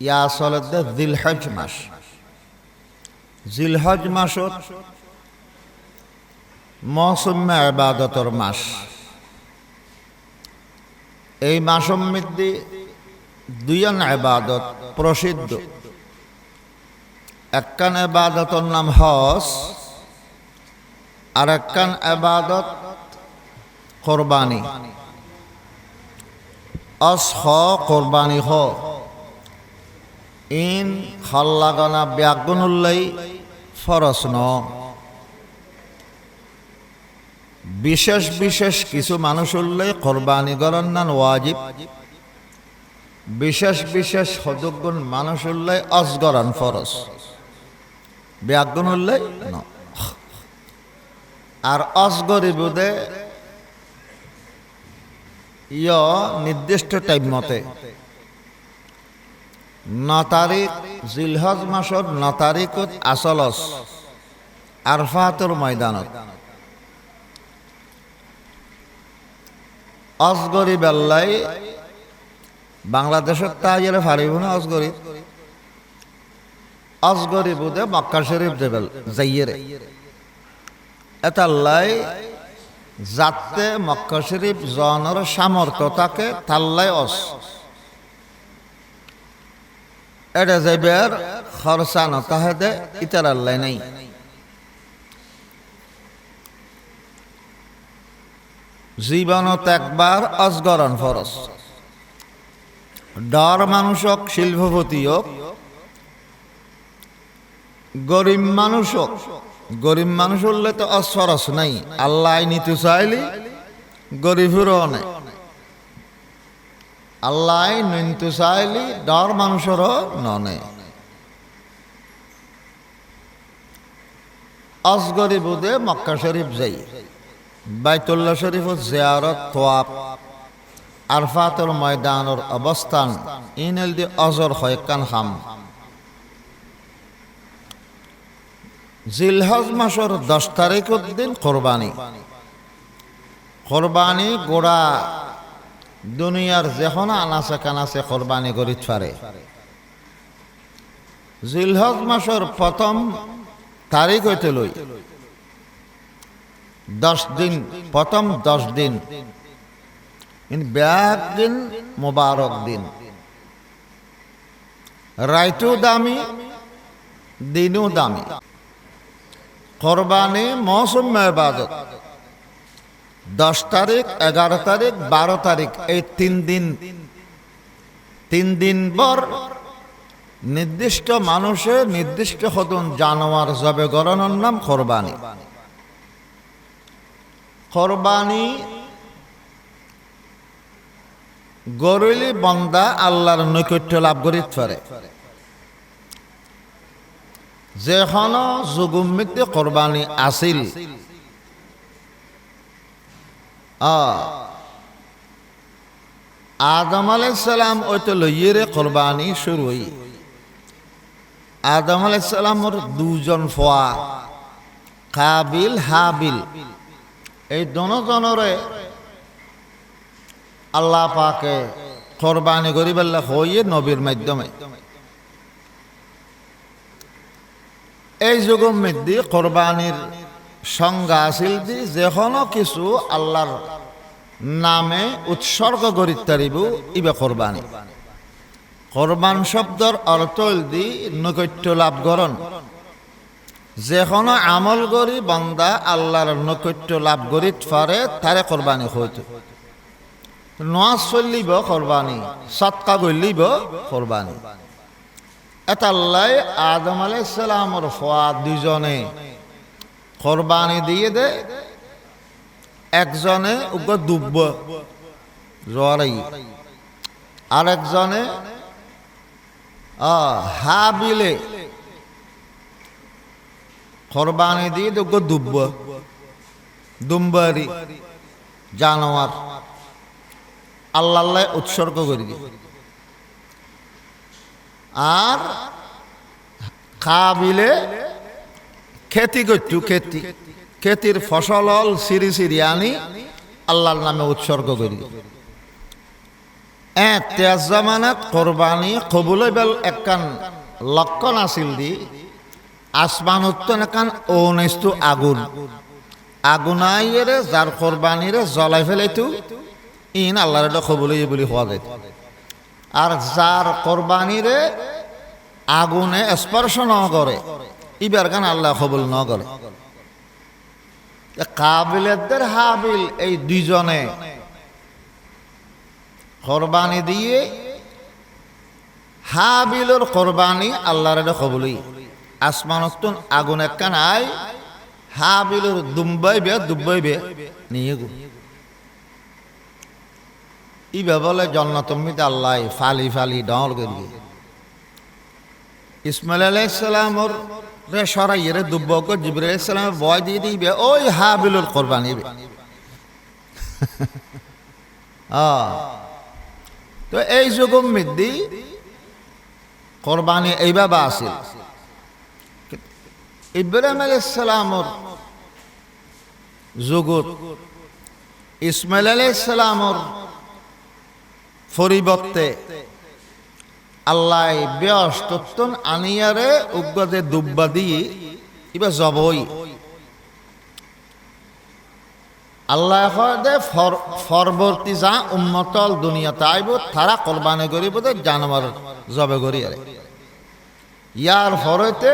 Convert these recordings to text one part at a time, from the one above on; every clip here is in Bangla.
ইয়া আসলে জিলহজ মাস। জিলহজ মাসত মৌসুমে আবাদতর মাস। এই মাসম মধ্যে দুইজন আবাদত প্রসিদ্ধ। একখান আবাদতর নাম হস আর একখান আবাদত কোরবানি। অস হ, কোরবানি হ। ইন খল্লাগনা ব্যাগুনুল্লাই ফরস ন। বিশেষ বিশেষ কিছু মানুষ উল্লেখ কোরবানি গরন নান ওয়াজিব। বিশেষ বিশেষ সদুগুণ মানুষ উল্লেখ অসগরন ফরস ব্যাগুন উল্লেখ ন। আর অসগরি বুধে ইয় নির্দিষ্ট টাইম মতে। ন জিলহজ মাসর ন তারিখত আরফাতর ময়দানত। অসগরি বেল্লাই বাংলাদেশের তাইলে ফারিব না বুধে মক্কা শরীফ দেবেল এতাল্লাই যাতে মক্কা শরীফ জনের সামর্থ্য থাকে তাল্লাই অস। এটা যাইবার খরচা নতাহেদে ইতার আল্লাই নাই। জীবনত একবার অজগরণ ফরস ডর মানুষক, শিল্পপতি হোক, গরিব মানুষ হোক, গরিব মানুষ হলে তো অসরস নাই। আল্লাহ নিতে চাইলি, গরিবেরও নেই। আল্লাহ নিতে চাইলি ডর মানুষেরও ননে। অসগরি বুধে মক্কা শরীফ যাই। বাইতুল্লা শরীফ জিয়ারত তোয়াপ আরফাতুল ময়দানের অবস্থান ইনেল দি অজর হয় কান খাম। জিলহজ মাসের দশ তারিখের দিন কোরবানি কোরবানি গোড়া দুনিয়ার যেখন আনাচে কানাচে কোরবানি করি পারে জিলহজ মাসের প্রথম তারিখ হইতে লই, দশ দিন, প্রথম দশ দিন ব্যাগ দিন, মোবারক দিন। রাইতু দামি দিনও দামি। কোরবানি মৌসুম ইবাদত। দশ তারিখ, এগারো তারিখ, বারো তারিখ, এই তিন দিন। তিন দিন পর নির্দিষ্ট মানুষে নির্দিষ্ট হতন জানোয়ার জবে গণনার নাম কোরবানি কোরবানি গরুলি বন্দা আল্লাহর নৈকট্য লাভ করি পারে। যেখন যুগুমিতে কোরবানি আছিল আদম আলাইসালাম ওইতো লইয়েরে কোরবানি শুরু হই আদম আলাইসালামর দুজন ফোয়া, কাবিল, হাবিল। এই দনজনরে আল্লাহ পাকে কোরবানি করি বেলা হইয়ে নবীর মাধ্যমে। এই যুগের মধ্যে কোরবানির সংজ্ঞা আছিল যে যে কোনো কিছু আল্লাহর নামে উৎসর্গ করি ইবে কোরবানি। কোরবান শব্দর অর্থ দি নৈকট্য লাভ করণ যে কোনো আমল করি বন্দা আল্লাহর নৈকট্য লাভ করি পারে তারে কোরবানি হইতো। নোয়াজ চলিব কোরবানি সৎকা গলিব কোরবানি। এতাল্লাই আদম আলাইসালামর ফোয়া দুজনে কোরবানি দিয়ে দে, একজনে উগ ডুবব জরাই হা বিলে কোরবানি দিয়ে উগ ডুবব দুম্বারি, জানোয়ার। আল্লাহ উৎসর্গ করি দিয়ে আর কাবিলে খেতি করতু খেতি? খেতির ফসল হল সিরি সিরি আনি, আল্লাহর নামে উৎসর্গ করি। এ তেজ জামানাত কোরবানি কবুল বেল একখান লক্ষণ আছিল দি, আসমান উত্তন একান ঔনিস্তু আগুন। আগুনাইয়েরে যার কোরবানিরে জ্বলাই ফেলাইতু, ইন আল্লাহর এটা কবুল বলি হওয়া যায়। আর যার কোরবানিরে আগুনে স্পর্শ ন করে ইবার গান আল্লাহ কবুল ন করে। কাবিলেদের হাবিল, এই দুইজনে কোরবানি দিয়ে হাবিলর কোরবানি আল্লাহর এটা কবুলই আসমানতুন আগুন একখান আই হাবিলর দুম্বাই বে দুব্বাই বে নিয়ে গো। ইবে বলে জন্নতমিতে আল্লাহ ফালি ফালি ডল করি ইসমাইল আলাইসালামর রে সরাই রে দুব্বক জিবর আলাইসালামের বয় দিয়ে দিবে, ওই হাবিলুর কোরবানি তো এই যুগম মিদ্দি কোরবানি এইভাবে আছিল ইব্রাহিম আলাইসালামর যুগত, ইসমাইল আলাইসালামর পরিবর্তে আল্লাহ ব্যস্তন আনিয়ারে উগ্রতে দুব্বা দিয়ে ইবা জবই। আল্লাহ দে ফরবর্তী যা উন্মতল দুনিয়াতে আইব তারা কোরবানি করিব দে, জানোয়ার জবে করি আরে ইয়ার ফরতে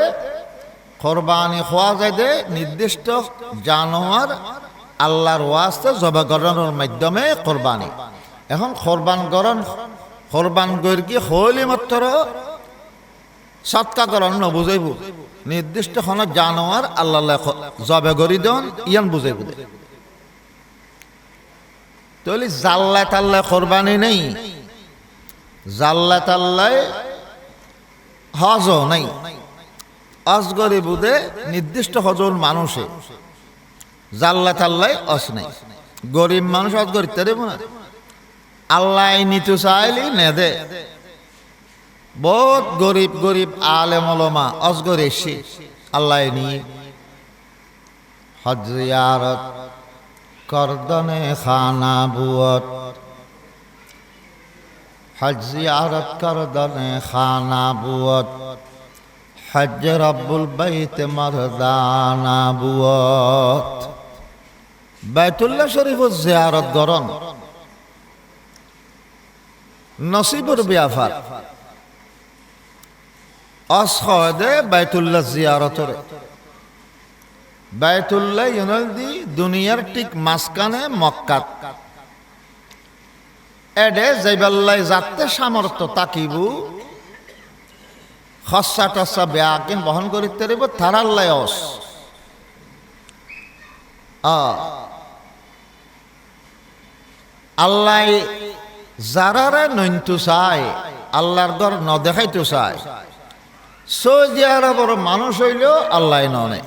কোরবানি খোয়া যায় দে, নির্দিষ্ট জানোয়ার আল্লাহর ওয়াস্তে জবে করানোর মাধ্যমে কোরবানি। এখন কোরবান করণ কোরবান গর কি হইলে মাত্র? সৎকা করণ নবুঝাইব নির্দিষ্ট কোনো জানোয়ার আল্লাহ জবে করি দেন ইয়ান বুঝাইব দে। তাহলে জাল্লা তাল্লা কোরবানি নেই। জাল্লা তাল্লায় হজ নাই। অজগরি বুধে নির্দিষ্ট হজর মানুষে। জাল্লা তাল্লায় অস নাই। গরিব মানুষ অজগরি দেব না। আল্লাহ নিতু চাইলি নেদে। বহুত গরিব গরিব আলে মলমা অজগর এসে আল্লাহ নিয়ে হজিয়ারত করদনে খানা বুয়ত। হজিয়ারত করদনে খানা বুয়ত। হজ রব্বুল বাইত মরদানা বুয়ত। বাইতুল্লাহ শরীফ জিয়ারত গরন নসিবুর বিয়াফার। অসহদে বাইতুল্লাহ জিয়ারতরে। বাইতুল্লাহ ইউনলদি দুনিয়ার ঠিক মাঝখানে মক্কাত এডে যাইবাল্লাই যাতে সামর্থ্য তাকিবু খসা টসা বেয়াকিন বহন করিতে পারিব তারাল্লাই অস আল্লাহ যারারে নইন্তু চায় আল্লাহর দর ন দেখাইতো চায় সৌদি আরবর মানুষ হইলেও আল্লাহ ননে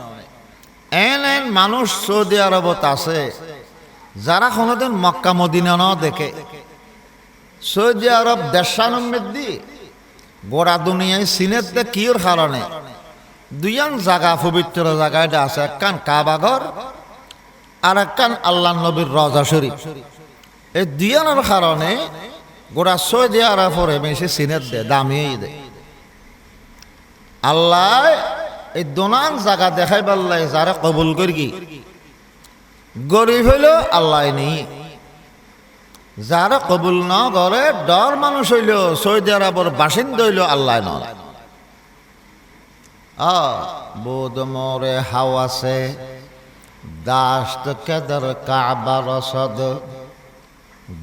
এন এন মানুষ সৌদি আরবত আছে, যারা কোনোদিন মক্কা, মদিনা ন দেখে। সৌদি আরব দেশানম্মেদি গোড়া দুনিয়ায় সিনেতে কির কারণে। দুইয়ান জাগা, পবিত্র জায়গা এটা আছে, একখান কাবাঘর আর একখান আল্লাহ নবীর রজা শরীফ। এই দুইয়ানোর কারণে গোড়া সৌদি আরবরে বেশি সিনেত দে দামিয়েই দে আল্লাহ এই দোনান জায়গা দেখাই পাল্লাই যারা কবুল করি। গরিব হইল আল্লাহ নেই। যারা কবুল ন করে, ডর মানুষ হইল সৌদি আরবর বাসিন্দা হইল আল্লাহ নয়। বোধ মরে হাওয়াসে দাস্ত কেদর কাবার সদ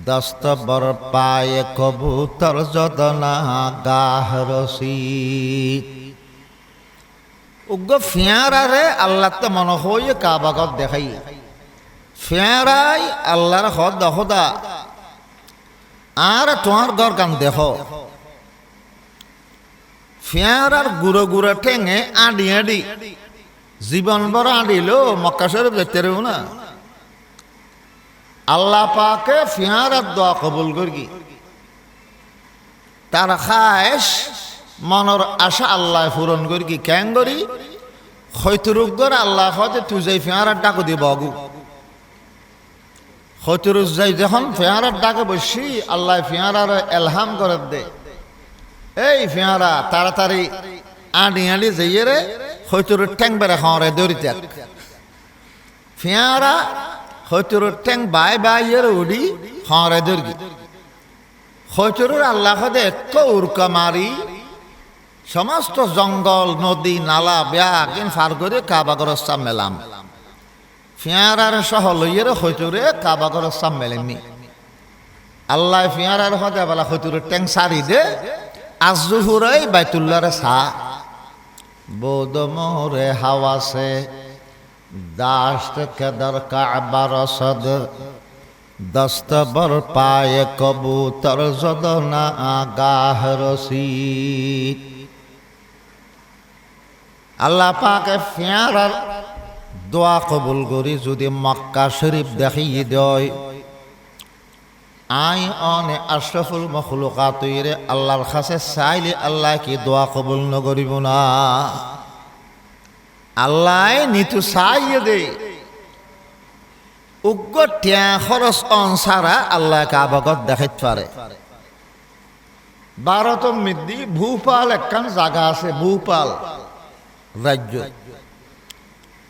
দস্ত বর পায়ে কবুতর যদনা গাহ রসিদ উগ্র ফিয়ারারে আল্লাহ তো মনে হয়ে কাবাগত দেখাই ফিয়ারাই আল্লাহর হদ দহদা আর তোমার ঘর গান দেখ। ফিয়ারার গুঁড়ো গুঁড়ো ঠেঙে আডি আডি। জীবন বড় আডিল, মক্কা শরীফ না। আল্লাহ পাকে ফিয়ারার দোয়া কবুল করি। তার খায়স মনের আশা আল্লাহ পূরণ করি। কি ক্যাং করি? হয়তো রোগর আল্লাহ হতে তুই যাই ফিয়ারার ডাকু দি বগু হতিরুজ যাই যখন ফেয়ারার ডাকে বসি, আল্লাহ ফেয়ারার এলহাম করে দে। এই ফেয়ারা, তাড়াতাড়ি আডি আডি যাইয়ে রে হয়তোর ট্যাং বেড়ে খাওয়ারে দৌড়িতে ফেয়ারা হয়তোর ট্যাং বাই বাইয়ের উডি খাওয়ারে দৌড়ি হয়তোর আল্লাহ দে এক উরকা মারি, সমস্ত জঙ্গল, নদী, নালা, ব্যাগ, ইন ফার করে কাবাগরস্তা মেলাম। ফিয়ারার সহ লইয়ের হইতুরে কাবাগরস্তা মেলেননি আল্লাহ ফিয়ারার হতে বেলা হইতুরে ট্যাং সারি দে আজুহুরাই বাইতুল্লারে সা। বোধ মোরে হাওয়াসে দাস্ত কেদর কাবার সদ দস্তবর পায়ে কবুতর যদনা আগাহ রসিদ। আল্লাহ পাকে ফিয়ারার দোয়া কবুল করি, যদি মক্কা শরীফ দেখিয়ে দেয়। আই অনে আশরফুল মখলুকাতইরে আল্লাহর কাছে চাইলে আল্লাহ কি দোয়া কবুল নকরিব না? আল্লাহ নিতু চাইয়ে দে। উগ্র টিয়া খরচ অনসারা আল্লাহ কাবগত দেখাইত পারে। ভারত মিদ্দি ভূপাল একখান জায়গা আছে, ভূপাল। রাজ্য।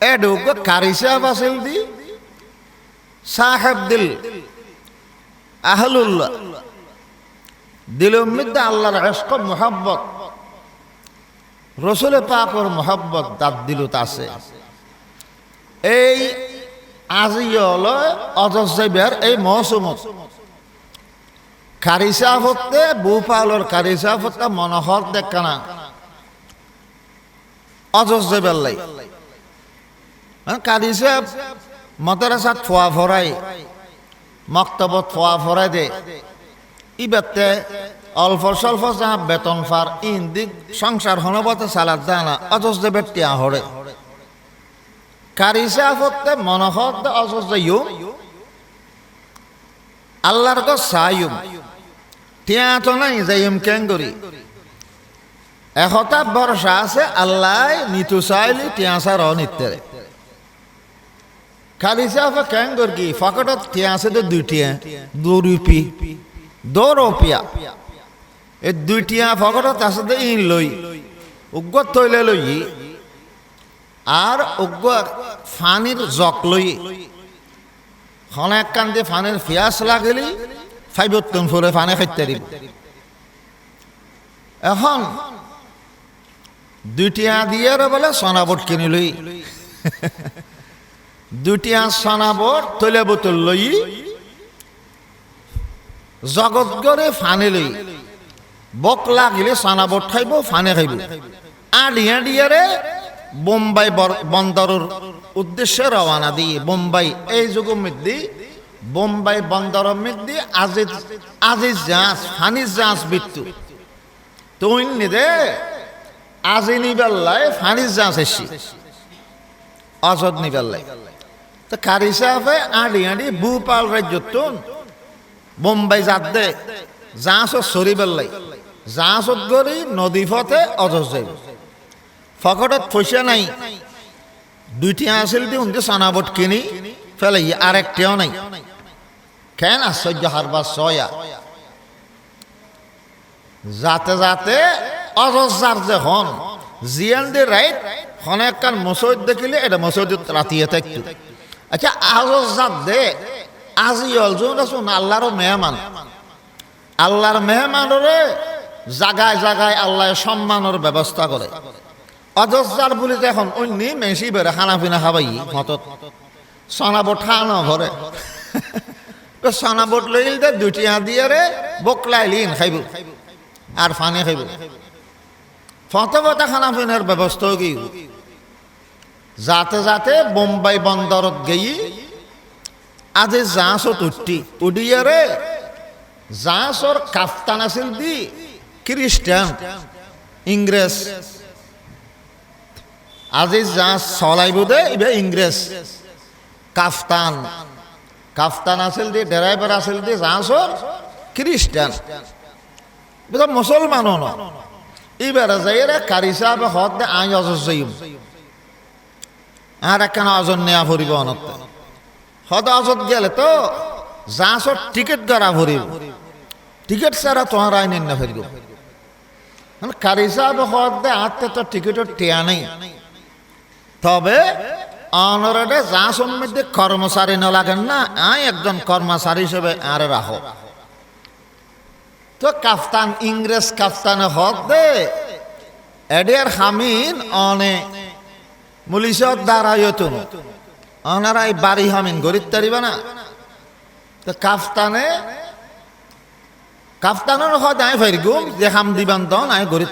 এডুক কারি সাহেব আছিল দি সাহেব দিল। আহলুল্লাহ। দিল মিদ্দা আল্লাহর এসক মোহাব্বত। রসুল পাকর মোহাব্বত দাঁত দিলত আছে। এই আজি হল অজস্বের এই মৌসুমত। কারিসা হতে বুপালর কারিসা হতে মনোহর দেখানা অজস্বে বেল্লাই কারিসা মতরাসা থোয়া ভরাই মক্তবত থোয়া ভরাই দে। ইবাতে অল্প স্বল্প যাহা বেতন ফার ইন্দিক সংসার হনবতে সালাদ দানা অজস্ব বেটিয়া হরে কারিসা হতে মনোহর অজস্ব ইউ। আল্লাহর সায়ুম। তো নাই যাইম কেঙ্গরি। বর্ষা আছে আল্লাহ নিতু চাইলি টিয়া সার অনিত্যরে। খালি চাফা কেঙ্গর কি? ফকটত টিয়া আছে তো দুইটিয়া দুরুপি দৌরপিয়া এই দুইটিয়া ফকটত আছে তো ইন লই। উগ্র তৈলে লই। আর উগ্র ফানির জক লই। খনেক কান্দি ফানির ফিয়াস লাগিলি ফাইবত্তন ফুলে ফানে খাইতে দিব এখন দুইটিয়া দিয়ে বলে সোনাবট কিনি লই। দুইটিয়া সোনাবট তৈলে বোতল লই। জগৎ গড়ে ফানে লই। বক লাগিলে সোনাবট খাইব ফানে খাইব। আডিয়া ডিয়ারে বোম্বাই বন্দরের উদ্দেশ্যে রওনা দিয়ে। বোম্বাই এই যুগ মধ্যে বোম্বাই বন্দর মধ্যে আজিজ আজিজ জাহাজ ফানি জাহাজ মৃত্যু তুই দে, আজি নিবেল্লাই ফানি জাহাজ এসি অজদ নিবেল্লাই তো কারি সাহেবে আড়ি আড়ি ভূপাল রাজ্যতুন বোম্বাই যাত দে, জাহাজত সরি বেল্লাই। জাহাজত গড়ি নদী পথে যাইব ফকটত পয়সা নাই। দুইটি আছিল দি উনকে সানাবট কিনি ফেলাই আর একটিও নাই। কেন আশ্চর্য হারবার সয়া যাতে যাতে অজস্রার যে হন, জিয়ান দি রাইট হন একখান মসজিদ দেখিলে এটা মসজিদ রাতিয়ে থাকতো আচ্ছা আজস্রার দে, আজি আছো আল্লাহর মেহমান। আল্লাহর মেহমানরে জাগায় জাগায় আল্লাহ সম্মানের ব্যবস্থা করে। অজস্রার বলি এখন অন্য মেসি বেড়ে খানা পিনা খাবাই হতত সনাবট খানো ঘরে সনাবট লইল দে দুটি হাত দিয়ে রে, বকলাই লিন খাইব। আর ফানি খাইব। ফতবতা খানা পিনার ব্যবস্থা কি? যাতে যাতে বোম্বাই বন্দরত গেই, আজি জাহাজত উঠি উঠিয়ে রে কাফতান আছিল দি খ্রিস্টান, ইংরেজ। আজি জাহাজ চলাইব দে, ইবে ইংরেজ। কাফতান। কাফতান আছিল দি ড্রাইভার আছিল দি জাহাজর খ্রিস্টান। বুঝা মুসলমানও ন। এবারে যাই রে কারি সাহেব হত দে, আই অজস যাইম। আর একখানা অজন নেওয়া ফুরিব অনত? হদ অজত গেলে তো যাঁচত টিকেট গড়া ভরিব টিকেট ছাড়া তোমার আইন না ফেরব মানে কারি সাহেব আত্মে তো টেয়া নেই। তবে অনরেডে যাঁচন মধ্যে কর্মচারী ন লাগেন না আই একজন কর্মচারী হিসেবে আর তো কাফতান, ইংরেজ কাফতানে হক দে। এডিয়ার হামিন অনে মুলিশত দাঁড়াইও তুমি। অনারাই বাড়ি হামিন, গরিব তারিবা না। তো কাফতানে কাফতানের হয় আই ফাইর গুম যে হাম দিবান দন আই গরিব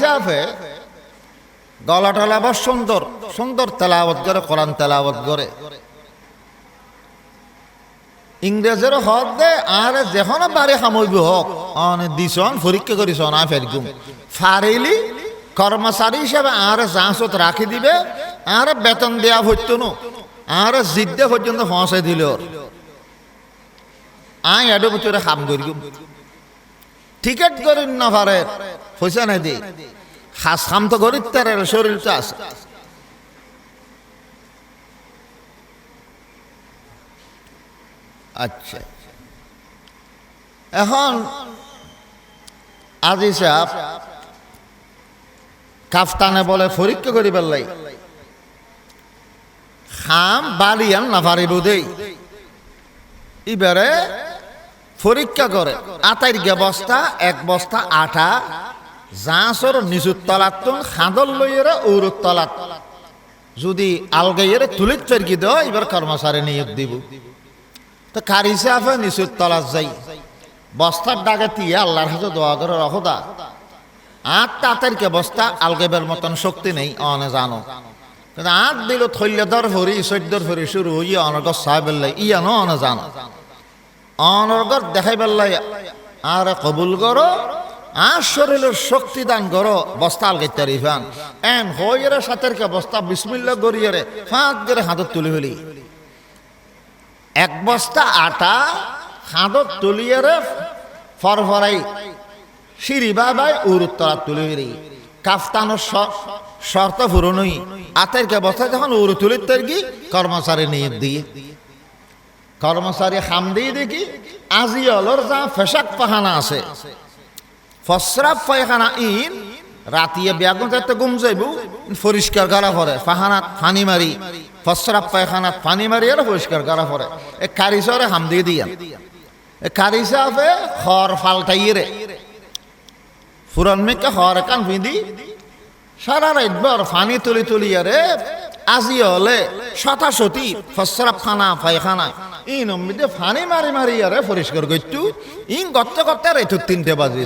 সাফে গলা টলা আবার সুন্দর সুন্দর তেলাওয়াত করে কোরআন তেলাওয়াত করে ইংরেজের হক দে আর যেখন বাড়ি সামৰিব হক দিছন পরীক্ষা করিছন আই ফের গুম ফারিলি কর্মচারী হিসেবে আর যাঁচত রাখি দিবে আর বেতন দেওয়া হইতো আর জিদ্দে পর্যন্ত পৌঁছাই দিল আই এডো বছরে কাম করি টিকেট করি না পারে পয়সা নাই দি। হাস কাম তো করি তার শরীরটা আছে। আচ্ছা। এখন আজি সাহেব কাফতানে বলে পরীক্ষা করি পেলাই খাম বালিয়ান না পারিব দেই এবারে পরীক্ষা করে। আটাইর গে বস্তা এক বস্তা আটা, জাঁচর নিচুর তলাত খাঁদল লইয়েরা উরুর তলাত যদি আলগাইয়ের তুলিত চরকি দেওয়া এবার কর্মচারী নিয়োগ দিব। তো কারি সাফে নিচুর তলাত যাই। বস্তার ডাকে দিয়ে আল্লাহর হাতে দোয়া করে রহদা আট তাঁতেরকে বস্তা আলগেবের মতন শক্তি নেই, অনে জানো। কিন্তু আট দিল থল্যদর ভরি, চৈদ্যর ভরি শুরু ইয়ে অনর্গর সাহেবেল্লাই ইয়া ন অনে জানো। অনর্গর দেখাই বেল্লাই আর কবুল করো, আর শরীরের শক্তি দান করো, বস্তা আলগাই তারিফান এন কে বস্তা বিসমিল্লা গড়িয়ে ফাঁক করে হাতত তুলি ফেলি এক বস্তা আটা হাতত তুলিয়ে ফরফরাই সিঁড়ি বাই বাই উরুত তলা ফেলি কাফতানোর শর্ত ফুরনই আতের কে বস্তা যখন উরু তুলির তৈরি কর্মচারী নিয়োগ দিয়ে। কর্মচারী খাম দিয়ে দেখি আজি অলর যা ফেসাক পাহানা আছে। ফসরাফ পায়খানা ইন রাতিয়ে ব্যাগুন যাতে গুম যাইব পরিষ্কার করা পরে পাহানাত ফানি মারি ফসরাফ পায়খানাত ফানি মারি আর পরিষ্কার করা পরে এ কারিসরে দিয়ে। দিয়ান এ কারিসাফে খর ফালটাইয়ে রে ফুরন মেকে হর কান ভিদি সারা রাত বর ফানি তুলি তুলিয়ে রে আজি হলে শতাশতি ফসরাফ খানা পায়খানা ইন অম্বিতে ফানি মারি মারি আরে পরিষ্কার করতু ইন গত্ত গত্তে রাইতো তিনটে বাজে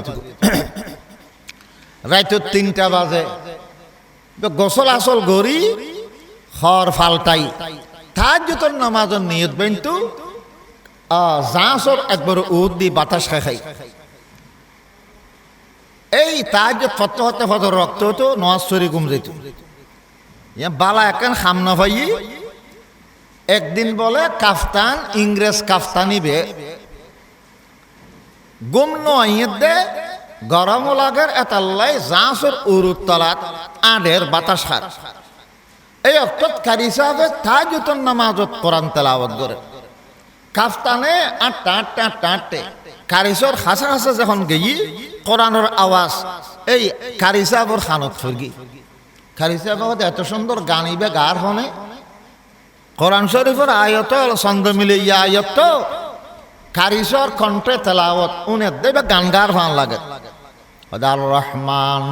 রাইতো তিনটা বাজে। গোসল আসল গড়ি হর ফালটাই তার যতন নামাজের নিয়ত বেন্তু জাঁচর একবার উদ দি বাতাস খাই এই তার যে ফত হতে ফত রক্ত হতো, নওয়াজ শরী গুম যেত বালা একান খাম না ভাই। একদিন বলে, কাফতান, ইংরেজ কাফতানিবে গুম দে গরম লাগের এতাল্লাই জাঁসর উরুত তলাত আডের বাতাসার এই অর্থত কারি সাহেবে তাজুতন নামাজত কোরআন তেলাওয়াত করে। কাফতানে আটটা আটটা আটটা, আটটে। কারিসর হাসা হাসা যখন গেই কোরআনের আওয়াজ, এই কারি সাহেবর খানত ফুরগি। কারি সাহেব এত সুন্দর গানিবে গার হনে। কোরআন শরীফের আয়ত ছন্দ মিলে ইয়া আয়ত কারিসর কণ্ঠে তেলাওয়াত, উনে দেবে গান গার ভান লাগে। আর রহমান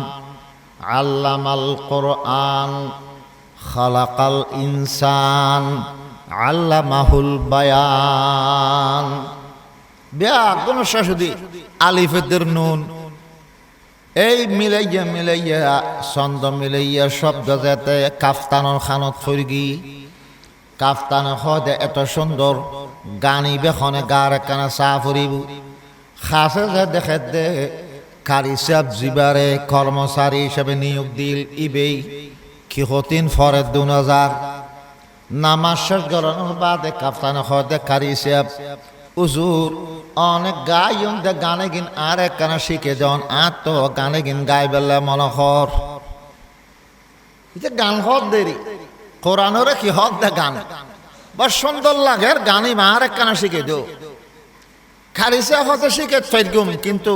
আল্লামাল কোরআন, খালাকাল ইনসান আল্লামাহুল বায়ান। বিয়া কোন শাশুদি আলিফেদের নুন। এই মিলাইয়া মিলাইয়া, ছন্দ মিলাইয়া, শব্দ যাতে কাফতানোর খানত ফরগি। কাফতান হদে এত সুন্দর, গানি বেখনে গার কানা চা ফুরিব খাসে যে দেখে দে কারি সাহেব জিবারে কর্মচারী হিসেবে নিয়োগ দিল ইবেই। কিহতিন ফরে দুন হাজার নামাজ শেষ গরমের বাদে কাফতান হদে কারি সাহেব উজুর অনেক গাই দে গানে গিন আর এক কানা শিখে যখন আর তো গানে গিন গাই বেলে মনোহর এটা গান হদ দেরি কোরআনের কি হক দে গান? বা সুন্দর লাগে গানি মার একখানা শিখে দিও। খারিসা হতে শিখে ফেরগুম কিন্তু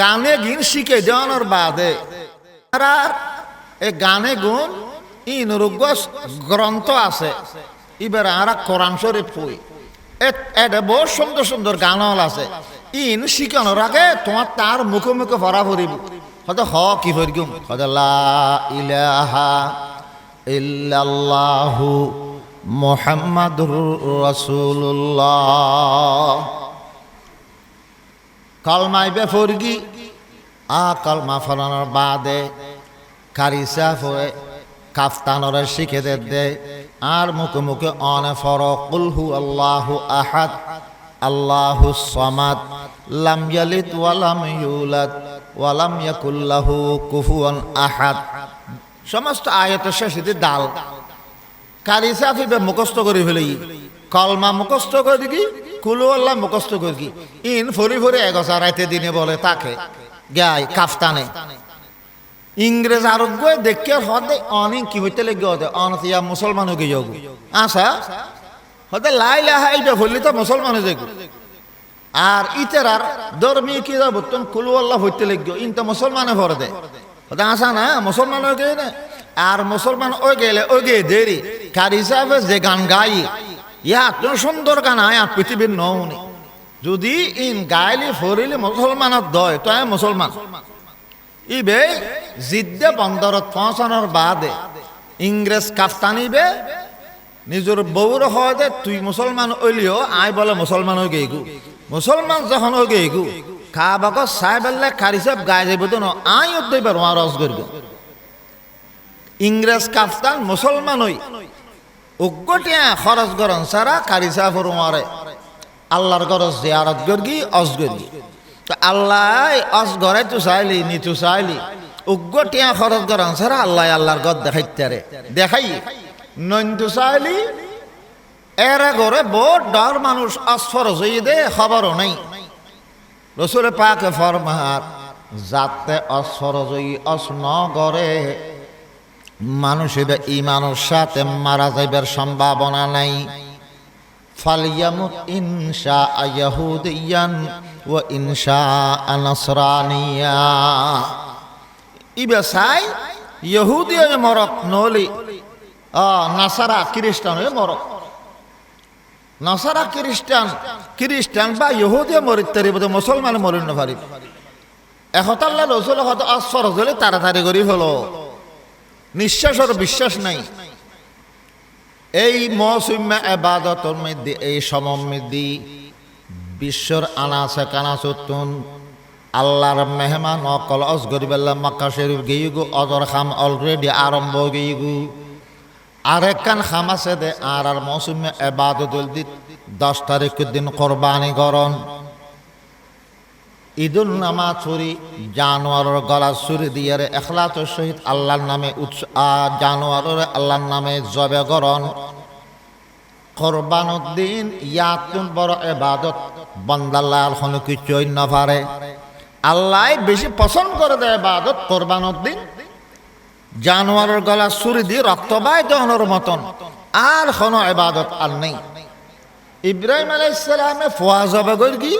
গানে গিন শিখে দেওয়ানোর বাদে আর এই গানে গুণ ইন রোগ্য গ্রন্থ আছে এবার আর কোরআন শরীফ পই এটা বহু সুন্দর সুন্দর গানল আছে ইন শিখানোর আগে তোমার তার মুখে মুখে ভরা ভরিব হয়তো হ কি ভরিগুম হয়তো লা ইলাহা ইল্লাল্লাহু মুহাম্মাদুর রাসূলুল্লাহ। কলমাইবে ফরগি আ কলমা ফলানোর বাদে কারিসা ফয়ে কাফতানরে শিখে দে দে, আর মুখে মুখে অনে ফর কুলহু আল্লাহু আহাদ, আল্লাহু সমাদ, লাম ইয়ালিদ ওয়ালাম ইউলাদ ওয়ালাম ইয়াকুল্লাহু কুফুয়ান আহাদ। সমস্ত আয়াতের শেষে দাল। কারিসা ফিবে মুখস্থ করে ফেলি কলমা মুখস্থ করে কি কুলু আল্লাহ মুখস্থ করে কি ইন ফরি ফরি এগসা রাইতে দিনে বলে তাকে গায় কাফতানে। ইংরেজ আরোগ্য দেখে হদে অনেক কি হইতে লেগে হতে অনতিয়া মুসলমান হয়ে যাও আশা হতে লাই লাহা এইটা হইলে তো মুসলমান হয়ে যাগো। আর ইতেরার ধর্মীয় কি যাব তুমি কুলু আল্লাহ হইতে লেগে, ইন তো মুসলমানে ভরে দে। মুসলমান হয়ে গেলে, আর মুসলমান ওই গেলে ওই গে দেরি। কার হিসাবে যে গান গাই ইয়া তুমি সুন্দর গান, আয় আর পৃথিবীর নৌনি যদি ইন গাইলি, ফরিলে মুসলমানত দয়, তো মুসলমান। ইবে জিদ্দে বন্দরত পৌঁছানোর বাদে, ইংরেজ কাফতানিবে নিজের বউর হয় তুই মুসলমান ওইলিও আই বলে মুসলমান হয়ে গেগু। মুসলমান যখন হয়ে গেগু খা বাক চাই বেললে খারি সব গায়ে যাইব তো আই উদ্দই পারো আর রস করব ইংরেজ কাফতান মুসলমান হই, উগ্গটিয়া খরচ গরন সারা কারি সাহ মারে আল্লাহর গরজ জিয়ারত গর্গি অস গর্গি তো আল্লাহ অস গড়াই তো চাইলি নিতু চাইলি। উগ্গটিয়া খরচ গরন সারা আল্লাহ আল্লাহর গদ দেখাইতে রে। দেখাই নইন্তু চাইলি, এরা ঘরে বহুত ডর মানুষ অসফর হয়ে দে, খবরও নেই। রসুলে পাকে ফরমার, যাতে অসফর জয়ী অস ন গড়ে মানুষের ইমানের সাথে মারা যাইবার সম্ভাবনা নাই। ফালিয়ামুত ইনশা ইয়াহুদিয়ান ও ইনশা আনসরানিয়া। ইবে সাই ইহুদি মরক নলি নাসারা, খ্রিস্টান মরক। নাসারা খ্রিস্টান খ্রিস্টান বা ইহুদি মরিতে বোধ মুসলমান মরিন না পারিব এহতাল্লা রসুল হয়তো আসর হলে তাড়াতাড়ি করি হলো। নিঃশ্বাসের বিশ্বাস নাই। এই মৌসুমে এবাদতর মধ্যে এই সমৃদ্ধি বিশ্বর আনাসে কানাসুতুন আল্লাহর মেহমান অকল অসগরিবাল্লা মাক্কা শরীফ গিয়েগু অদর খাম অলরেডি আরম্ভ গিয়েগু আরেকখান খাম আছে দে, আর আর মৌসুমে এবাদতুল দি দশ তারিখের দিন কোরবানি গরন ঈদুল নামা চুরি জানোয়ারের গলা চুরি দিয়ে এখলাত সহিত আল্লাহর নামে উৎস জানোয়ারের আল্লাহর নামে জবে গরণ কোরবান উদ্দিন ইয়াতুন বড় এবাদত বন্দাল্লাহ হনু কিছুই না পারে। আল্লাহ বেশি পছন্দ করে দেয় এবাদত কোরবান উদ্দিন জানোয়ারের গলা চুরি দিয়ে রক্ত বাই দহনের মতন। আর কোনো এবাদত আর নেই। ইব্রাহিম আলাইসালামে ফোয়া জবে গর কি?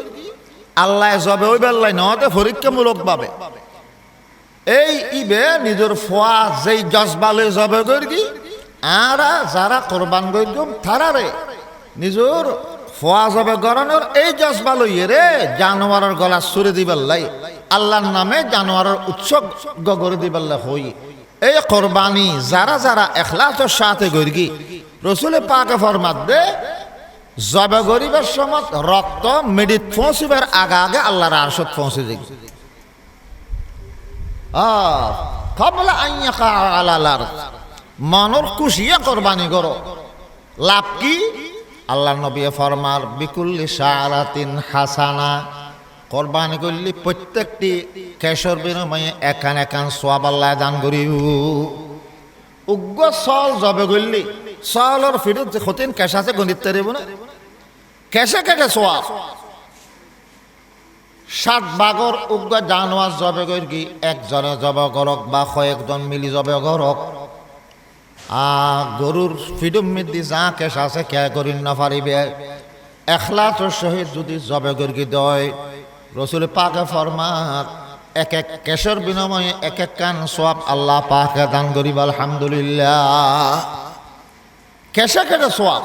আল্লাহ জবে ওই বেল্লাই নহতে পরীক্ষামূলক ভাবে এই ইবে নিজের ফোয়া যেই জজবালে জবে গর্গি আর যারা কোরবান গর্গম তারারে নিজের ফোয়া জবে গরনের এই জজবাল রে জানোয়ারের গলা সুরে দিবেল্লাই। আল্লাহর নামে জানোয়ারের উৎসব গগরে দিবেল্লা হই। এই কোরবানি যারা যারা এখলাসের সাথে গর্গি রসুলে পাকে ফরমাত দে, জবে গরিবের সময় রক্ত মেডিত পৌঁছিবার আগে আগে আল্লাহর আরশত পৌঁছে আলালার মনর খুশিয়া কোরবানি করো। লাভ কি? আল্লাহ নবী ফরমার, বিকুল্লি সারাতিন হাসানা। কোরবানি করলি প্রত্যেকটি কেশর বিনিময়ে একান একান সোয়াব আল্লাহ দান করি উগ্র সল জবে করলি সলর ফিরত যে খতিন কেশাতে গণিত তারিব না? কেসে কেটে সোয়াব সাত বাগর উগ্র জানোয়ার জবে কি একজনে জব করক বা কয়েকজন মিলি জবে করক আ গরুর ফিডুম মিদ্দি যা কেশ আছে কে করি না পারিবে। এখলাতর সহিত যদি জবে গর্গি দয় রসুল পাকে ফরমার এক এক কেশর বিনিময়ে এক এক কান সব আল্লাহ পাকে দান করিব, আলহামদুলিল্লাহ। কেশে কেটে সোয়াব?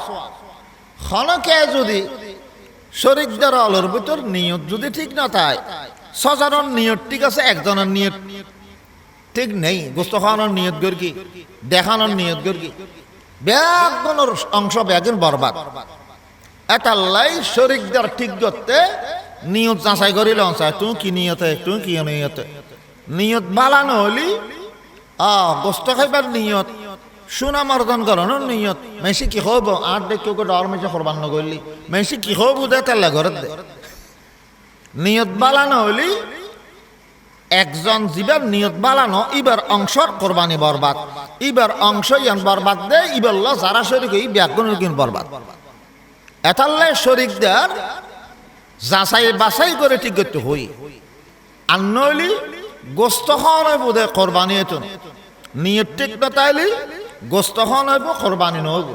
খনকে যদি শরিকদার আলোর ভিতর নিয়ত যদি ঠিক না তাই ছজনের নিয়ত ঠিক আছে, একজনের নিয়ত ঠিক নেই গোস্ত খাওয়ানোর নিয়ত গর্গি দেখানোর নিয়ত গর্গি ব্যাগনের অংশ ব্যাগের বরবাদ। এটা লাই শরিকদার ঠিক করতে নিয়ত যাচাই করিল চাই তুই কি নিয়তে তুই কি নিয়তে। নিয়ত বালানো হলি আ, গোস্ত খাইবার নিয়ত সুনাম অর্জন করানোর নিয়ত মেসি কি হব আর দেখে ওকে ডর মেসে করবার নগরলি মেসি কি হব দে, তেলে ঘরের দে। নিয়ত বালানো হলি একজন জীবের নিয়ত বালানো ইবার অংশর কোরবানি বরবাদ ইবার অংশ ইয়ান বরবাদ দে ইবার ল যারা শরিক এই ব্যাগুন বরবাদ এতাল্লে শরিকদার যাচাই বাছাই করে ঠিক করতে হই। আর নইলি গোস্ত খাওয়ানো বোধে কোরবানি এত নিয়ত ঠিক না তাইলি গোস্ত খাওয়ানো হইব, কোরবানি নহব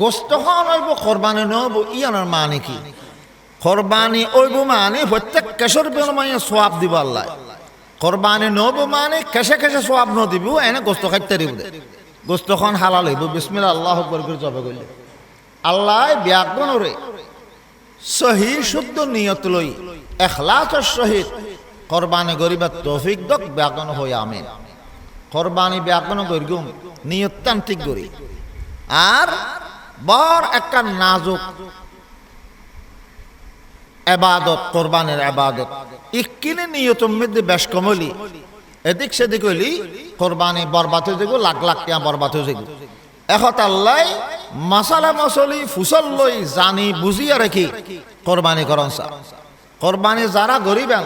গোস্ত খাওয়ানো হইব, কোরবানি নহব ইয়ানোর মানে কি? কোরবানি ওইব মানে প্রত্যেক কেশর বিনিময়ে সোয়াব দিব আল্লাহ। কোরবানি নহব মানে কেসে কেসে সোয়াব নদিব এনে গোস্ত খাইতে দিব দে। গোস্ত খান হালাল হইব বিসমিল্লা আল্লাহ করে জবে করলে। আল্লাহ ব্যাগুণরে সহি শুদ্ধ নিয়ত লই এখলাসের সহিত কোরবানি গরিবার তৌফিক দক ব্যাগুণ হই, আমিন। কোরবানি ব্যাগুণ গরিগুম নিয়তান ঠিক করি। আর বর একটা নাজুক এবাদত, কোরবানের এবাদত। ইকিনে নিয়ত মধ্যে বেশ কমলি, এদিক সেদিক হইলি কোরবানি বরবাদ হয়ে যাব লাখ লাখ টাকা বরবাদ হয়ে যাব এখত আল্লাহ মশালা মশলি ফুসল লই জানি বুঝিয়া রেখি কোরবানি করন সা কোরবানি যারা গরিবেন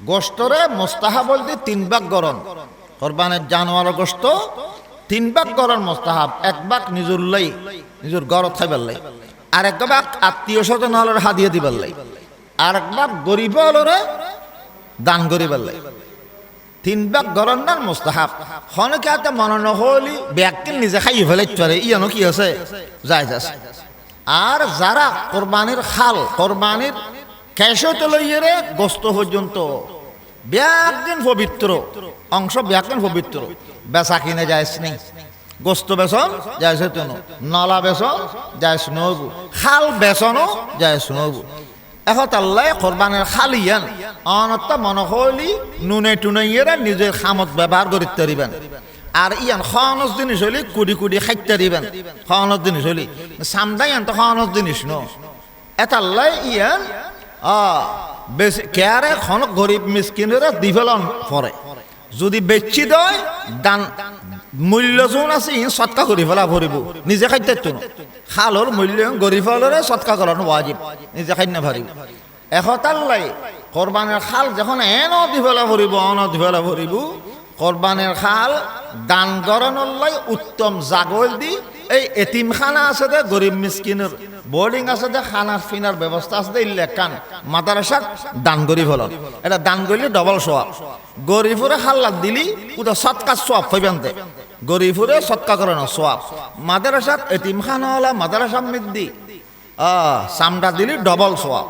গোস্তরে মোস্তাহা বলতে তিন ভাগ গরম। কোরবানের জানোয়ার গোস্ত তিন ভাগ গরম মোস্তাহাব এক ভাগ নিজুর লাই, নিজুর গরত খাইবার লাই। আর এক ভাগ আত্মীয় স্বজন হলের হাদিয়ে দিবার লাই। আর এক ভাগ গরিব হলরে দান করিবার লাই। তিন ভাগ গরম নার মোস্তাহাব। খনকে হাতে মনে নহলি ব্যক্তি নিজে খাই ফেলাই চলে ইয়ানো কি আছে? যায় যাচ্ছে আর যারা কোরবানির খাল কোরবানির ক্যাশত লইয়েরে গোস্ত পর্যন্ত ব্যাকদিন পবিত্র অংশ ব্যাকদিন পবিত্র বেচা কিনে যাইস নেই গোস্ত বেচন যাইছে তেন। নলা বেচন যাইস নবু। খাল বেচনও যাইস নবু। এখন আল্লাহ কোরবানের খালিয়ান। অনত্ত মনহলি নুনে টুনাইয়েরা নিজের খামত ব্যবহার করিতে পারিবেন আর ইয়ান খনস জিনিস হলি কুড়ি কুড়ি খাইতে দিবেন। খনস জিনিস হলি সামদাই তো খনস জিনিস ন। এতাল্লাই ইয়ান বেশি কেয়ারে খন গরিব মিসকিনেরা দিফেলন পরে যদি বেচি দয়, দান মূল্য যোন আছে, ই সৎকা করি ফেলা ভরিব নিজে খাইতে তো খালর মূল্য গরিব ফলরে সৎকা করানো ওয়াজিব নিজে খাই না ভারিব এখতাল্লাই কোরবানের খাল যখন এন দি ফেলা ভরিব অন দি ফেলা ভরিব কোরবানের খাল দান গরণলাই উত্তম জাগল দি, এই এতিমখানা আছে দে গরিব মিসকিনের বোর্ডিং আছে দে খানার ফিনার ব্যবস্থা আছে দে ইলেকান মাদারাসাত দান গরি ফল এটা দান গরিলে ডবল সোয়াব গরিবরে হাল্লা দিলি, উদা সৎকা সোয়াব হইবেন গরিবরে সৎকা করে না সোয়াব। মাদারাসাত এতিমখানা হলা মাদারাসা মিদ্দি। সামটা দিলি ডবল সোয়াব।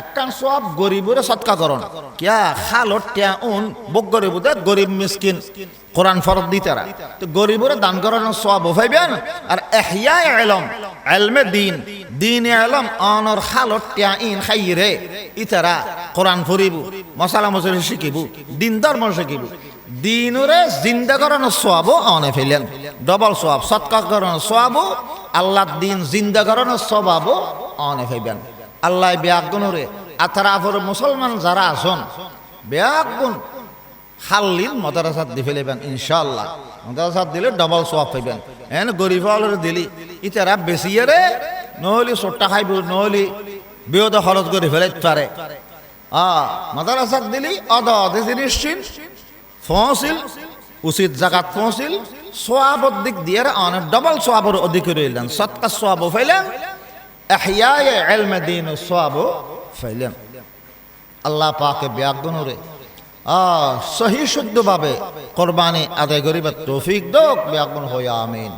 একখান সব গরিবরে সৎকা করন কিয়া খালত টিয়া উন, বক গরিব গরিব মিসকিন। কোরআন ফরত দিতারা তো গরিবরে দান করানোর সব ভাইবেন আর এহিয়া এলম, এলমে দিন। দিন এলম, অনর খালত টিয়া ইন খাইরে ইতারা, কোরআন ফরিব, মশালা মশলা শিখিব দিন ধর্ম শিখিব। দিনরে জিন্দা করানোর সব অনে ফেলেন। ডবল সব সৎকা করানোর সব আল্লাহ দিন জিন্দা করানোর স্বভাব অনে ফেলবেন আল্লাহ ব্যাগুণরে আতারাফর মুসলমান যারা আসন ব্যাগুণ হাল্লিন মদারাসাত দি ফেলেবেন ইনশাল্লাহ মদারাসাত দিলে ডবল সোয়াব পাইবেন। এন গরিব হলরে দিলি, ইতারা বেশিয়ে রে নহলি চোট্টা খাইব, নহলি বিয়দ খরচ করে ফেলে পারে। আ, মাদারাসাত দিলি অদ অদে জিনিস ফসিল, উচিত জাগাত পৌঁছিল সোয়াবর দিক দিয়ে অনেক ডবল সোয়াবর অধিক রইলেন সৎকা সোয়াব ফাইলেন এহিয়ায় এলমে দিন সোয়াব ফাইলেন আল্লাহ পাকে ব্যাগুনরে সহি শুদ্ধভাবে কোরবানি আদায় করিবার তৌফিক দোক ব্যাগুন হইয়া আমিন।